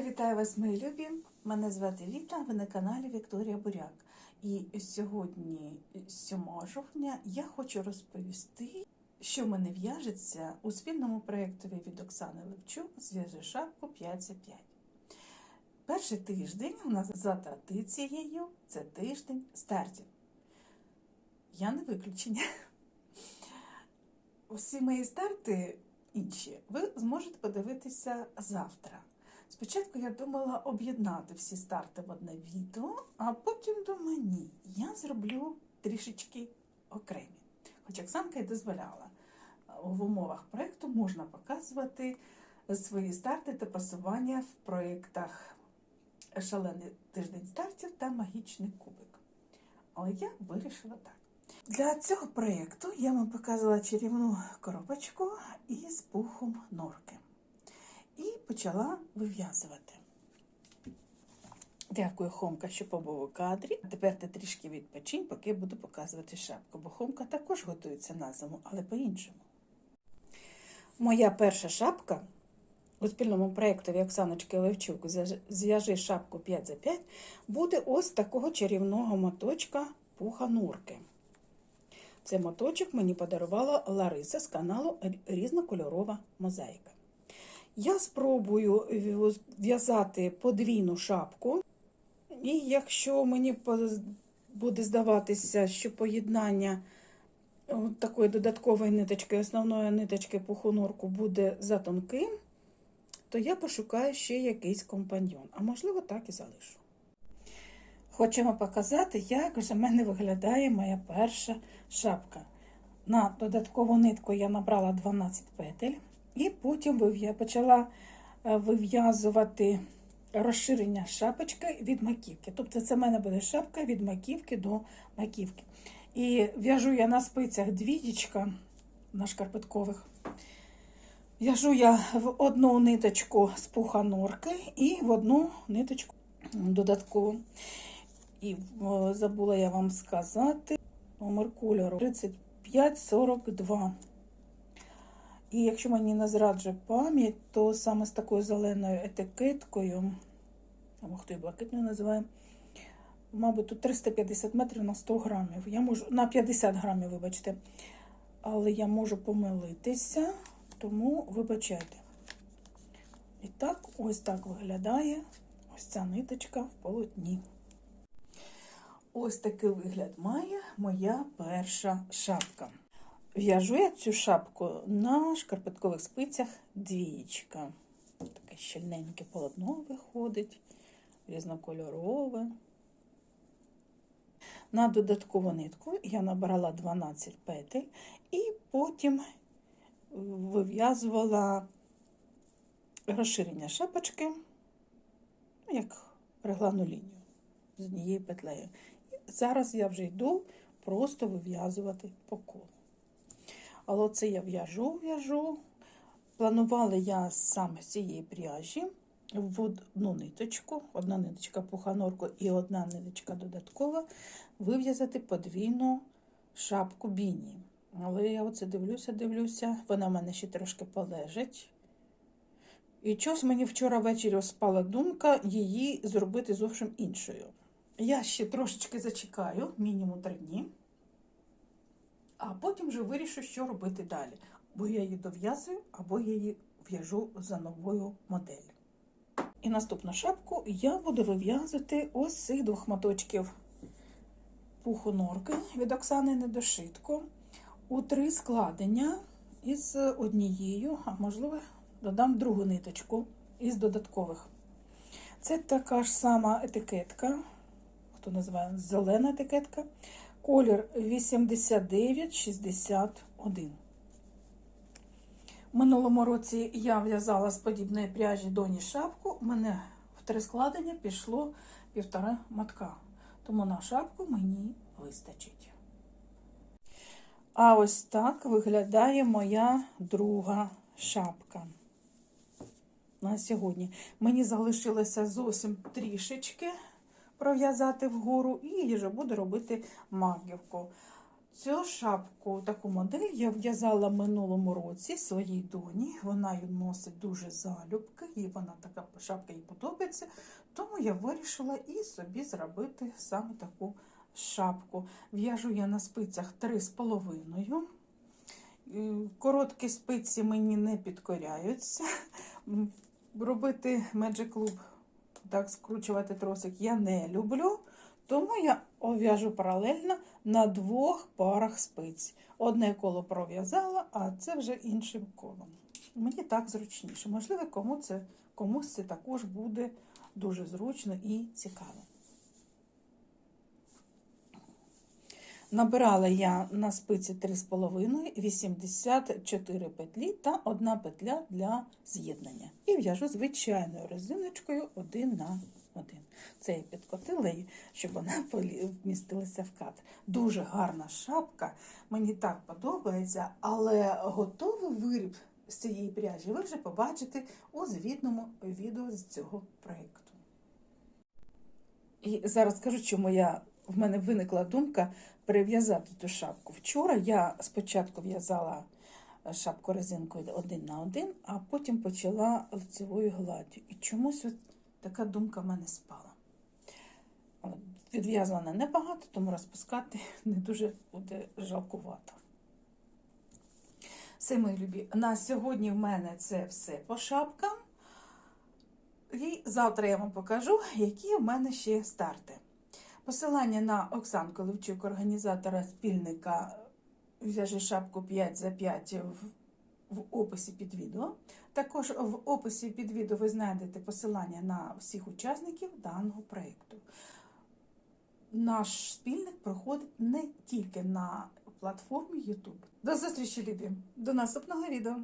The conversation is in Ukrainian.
Вітаю вас, мої любі! Мене звати Віта, ви на каналі Вікторія Буряк. І сьогодні, 7 жовтня, я хочу розповісти, що мене в'яжеться у спільному проєктові від Оксани Левчук «Зв'яжи шапку 5 за 5». Перший тиждень у нас за традицією це тиждень стартів. Я не виключення. Всі мої старти інші ви зможете подивитися завтра. Спочатку я думала об'єднати всі старти в одне відео, а потім думаю, ні, я зроблю трішечки окремі. Хоч Оксанка й дозволяла, в умовах проєкту можна показувати свої старти та пасування в проєктах Шалений тиждень стартів та Магічний кубик. Але я вирішила так. Для цього проєкту я вам показала чарівну коробочку із пухом норки і почала вив'язувати. Дякую, Хомка, що побув у кадрі. Тепер ти трішки відпочинь, поки буду показувати шапку, бо Хомка також готується на зиму, але по-іншому. Моя перша шапка у спільному проєктові Оксаночки Левчук Зв'яжи шапку 5 за 5 буде ось такого чарівного моточка пуха нурки. Цей моточок мені подарувала Лариса з каналу Різнокольорова мозаїка. Я спробую в'язати подвійну шапку, і якщо мені буде здаватися, що поєднання такої додаткової ниточки, основної ниточки пухонорку буде за тонким, то я пошукаю ще якийсь компаньйон, а можливо так і залишу. Хочемо показати, як вже в мене виглядає моя перша шапка. На додаткову нитку я набрала 12 петель. І потім я почала вив'язувати розширення шапочки від маківки. Тобто це в мене буде шапка від маківки до маківки. І в'яжу я на спицях двієчка на шкарпеткових. В'яжу я в одну ниточку з пуха норки і в одну ниточку додаткову. І забула я вам сказати номер кольору 3542. І якщо мені не зраджує пам'ять, то саме з такою зеленою етикеткою, або хто і блакитною називає, мабуть, тут 350 метрів на 100 грамів. Я можу, на 50 грамів, вибачте. Але я можу помилитися, тому вибачайте. І так, ось так виглядає ось ця ниточка в полотні. Ось такий вигляд має моя перша шапка. В'яжу я цю шапку на шкарпеткових спицях двієчка. Таке щільненьке полотно виходить, різнокольорове. На додаткову нитку я набрала 12 петель і потім вив'язувала розширення шапочки, як реглану лінію з однією петлею. І зараз я вже йду просто вив'язувати по колу. Але це я в'яжу, в'яжу. Планувала я саме з цієї пряжі в одну ниточку, одна ниточка пуханорку і одна ниточка додаткова, вив'язати подвійну шапку біні. Але я оце дивлюся, дивлюся, вона в мене ще трошки полежить. І чогось мені вчора ввечері спала думка її зробити зовсім іншою. Я ще трошечки зачекаю, мінімум три дні. А потім вже вирішу, що робити далі. Бо я її дов'язую, або я її в'яжу за новою моделлю. І наступну шапку я буду вив'язувати ось цих двох моточків пуху норки від Оксани Недошитко у три складення із однією, а можливо, додам другу ниточку із додаткових. Це така ж сама етикетка, хто називає зелена етикетка. Колір 8961. В минулому році я в'язала з подібної пряжі доні шапку. У мене в три складення пішло півтора мотка. Тому на шапку мені вистачить. А ось так виглядає моя друга шапка. На сьогодні мені залишилося зовсім трішечки пров'язати вгору і вже буду робити маківку. Цю шапку, таку модель я в'язала минулому році своїй доні. Вона її носить дуже залюбки, і вона така шапка їй подобається. Тому я вирішила і собі зробити саме таку шапку. В'яжу я на спицях 3,5. Е, Короткі спиці мені не підкоряються. Робити Magic Loop, так скручувати тросик я не люблю. Тому я ов'яжу паралельно на двох парах спиць. Одне коло пров'язала, а це вже іншим колом. Мені так зручніше. Можливо, кому це, комусь це також буде дуже зручно і цікаво. Набирала я на спиці 3,5, 84 петлі та одна петля для з'єднання. І в'яжу звичайною резиночкою один на один. Це я підкотила її, щоб вона вмістилася в кадр. Дуже гарна шапка, мені так подобається, але готовий виріб з цієї пряжі ви вже побачите у звітному відео з цього проєкту. І зараз скажу, чому я, в мене виникла думка перев'язати ту шапку. Вчора я спочатку в'язала е, шапку резинкою один на один, а потім почала лицевою гладдю. І чомусь от така думка в мене спала. Відв'язана небагато, тому розпускати не дуже буде жалкувато. Все, мої любі, на сьогодні в мене це все по шапкам. І завтра я вам покажу, які в мене ще старти. Посилання на Оксанку Левчук, організатора спільника «В'яжи шапку 5 за 5 в, в описі під відео. Також в описі під відео ви знайдете посилання на всіх учасників даного проєкту. Наш спільник проходить не тільки на платформі YouTube. До зустрічі, любі! До наступного відео!